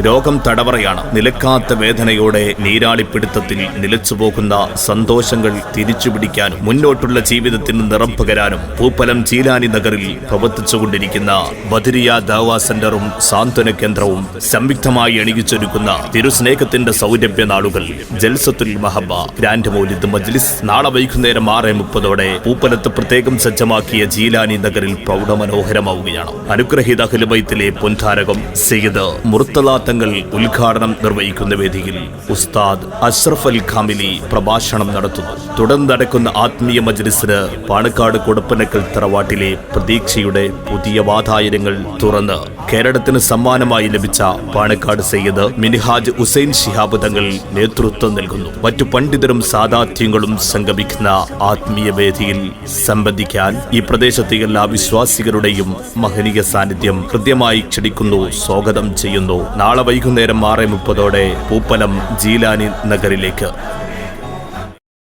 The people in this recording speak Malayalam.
രോഗം തടവറയാണ്. നിലക്കാത്ത വേദനയോടെ നീരാളിപ്പിടുത്തത്തിൽ നിലച്ചുപോകുന്ന സന്തോഷങ്ങൾ തിരിച്ചുപിടിക്കാനും മുന്നോട്ടുള്ള ജീവിതത്തിന് നിറം പകരാനും പൂപ്പലം ചീലാനി നഗറിൽ പ്രവർത്തിച്ചുകൊണ്ടിരിക്കുന്ന ബദരിയ ദാവ സെന്ററും സാന്ത്വന കേന്ദ്രവും സംയുക്തമായി അണിയിച്ചൊരുക്കുന്ന തിരുസ്നേഹത്തിന്റെ സൗരഭ്യ നാളുകൾ ജൽസത്തുൽ മഹബ ഗ്രാൻഡ് മൗലിദ് മജ്ലിസ് നാളെ വൈകുന്നേരം ആറ് മുപ്പതോടെ പൂപ്പലത്ത് പ്രത്യേകം സജ്ജമാക്കിയ ജീലാനി നഗറിൽ പ്രൗഢമനോഹരമാവുകയാണ്. അനുഗ്രഹീത ഹലുബൈത്തിലെ പൊൻധാരകം സെയ്ദ് മുർത്തല തങ്ങൾ ഉദ്ഘാടനം നിർവഹിക്കുന്ന വേദിയിൽ ഉസ്താദ് അഷ്റഫ് അൽ ഖാമിലി പ്രഭാഷണം നടത്തുന്നു. തുടർന്ന് നടക്കുന്ന ആത്മീയ മജ്ലിസിന് പാണക്കാട് കൊടുപ്പനക്കൽ തറവാട്ടിലെ പ്രതീക്ഷയുടെ പുതിയ വാതായനങ്ങൾ തുറന്ന് കേരളത്തിന് സമ്മാനമായി ലഭിച്ച പാണക്കാട് സയ്യിദ് മിനിഹാജ് ഹുസൈൻ ശിഹാബ് തങ്ങൾ നേതൃത്വം നൽകുന്നു. മറ്റു പണ്ഡിതരും സാദാത്യങ്ങളും സംഗമിക്കുന്ന ആത്മീയ വേദിയിൽ സംബന്ധിക്കാൻ ഈ പ്രദേശത്തെ എല്ലാ വിശ്വാസികളുടെയും മഹനീയ സാന്നിധ്യം ഹൃദ്യമായി ക്ഷണിക്കുന്നു സ്വാഗതം ചെയ്യുന്നു. നാളെ വൈകുന്നേരം ആറ് മുപ്പതോടെ പൂപ്പലം ജീലാനി നഗറിലേക്ക്.